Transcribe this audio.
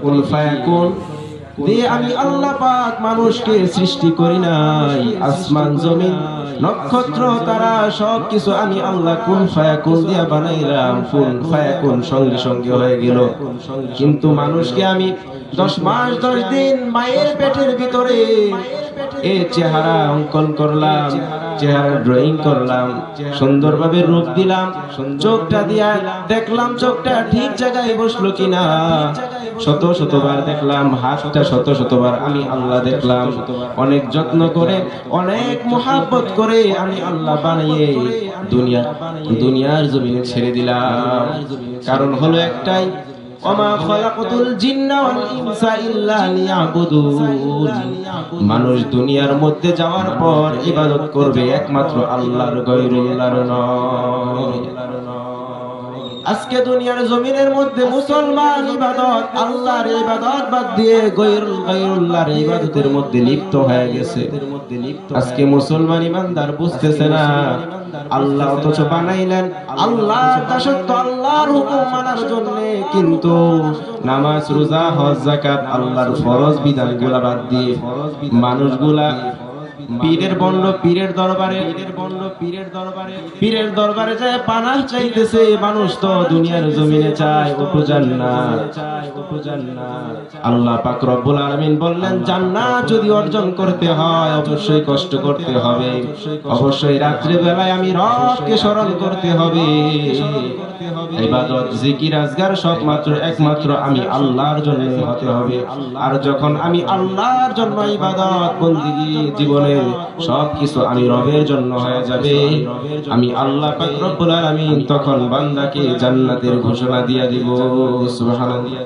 কুল ফায়াকুন দিয়ে আমি আল্লাহ পাক মানুষকে সৃষ্টি করি নাই আসমান জমিন নক্ষত্র তারা সব কিছু আমি আল্লাহ ফায়াকুন দিয়া বানাইলাম। ফায়াকুন সঙ্গে সঙ্গে হয়ে গেল। কিন্তু মানুষকে আমি দশ মাস দশ দিন মায়ের পেটের ভিতরে এ চেহারা অঙ্কন করলাম চেহারা ড্রয়িং করলাম সুন্দরভাবে রূপ দিলাম চোখটা দিয়া দেখলাম চোখটা ঠিক জায়গায় বসল কিনা। শত শতবার দেখলাম, হাতটা শত শতবার আমি আল্লাহ দেখলাম। অনেক যত্ন করে, অনেক মোহাব্বত করে আমি আল্লাহ বানিয়ে দুনিয়া দুনিয়ার জমিনে ছেড়ে দিলাম। কারণ হলো একটাই মানুষ দুনিয়ার মধ্যে যাওয়ার পর ইবাদত করবে একমাত্র আল্লাহর গৈরুল্লাহর নয়। আজকে দুনিয়ার জমিনের মধ্যে মুসলমান ইবাদত আল্লাহর ইবাদত বাদ দিয়ে গৈরুল গৈরুল্লাহর ইবাদতের মধ্যে লিপ্ত হয়ে গেছে। আজকে মুসলমান ইমানদার বুঝতেছে না। আল্লাহ অথচ বানাইলেন। আল্লাহর দাসত্ব আল্লাহর হুকুম মানার জন্য কিন্তু নামাজ রোজা হজ যাকাত আল্লাহর ফরজ বিধানগুলা বাদ দিয়ে মানুষগুলা পীরের বন্ড, পীরের দরবারে। পীরের বন্ড পীরের দরবারে পীরের দরবারে যায় পানাহ চাইতেছে, মানুষ তো দুনিয়ার জমিনে চায় ওটু জান্নাত চায় ওটু জান্নাত। আল্লাহ পাক রব্বুল আলামিন বললেন, জান্নাত যদি অর্জন করতে হয়, অবশ্যই কষ্ট করতে হবে। অবশ্যই রাত্রি বেলায় আমি রবকে স্মরণ করতে হবে। ইবাদত, জিকির, আজগার সব মাত্র একমাত্র আমি আল্লাহর জন্য হতে হবে। আর যখন আমি আল্লাহর জন্য ইবাদত, বন্দিগি জীবনে সব কিছু আমি রবের জন্য হয়ে যাবে। আমি আল্লাহ পাক রব্বুল আলামিন তখন বান্দাকে জান্নাতের ঘোষণা দিয়া দিব। সুবহানাল্লাহ।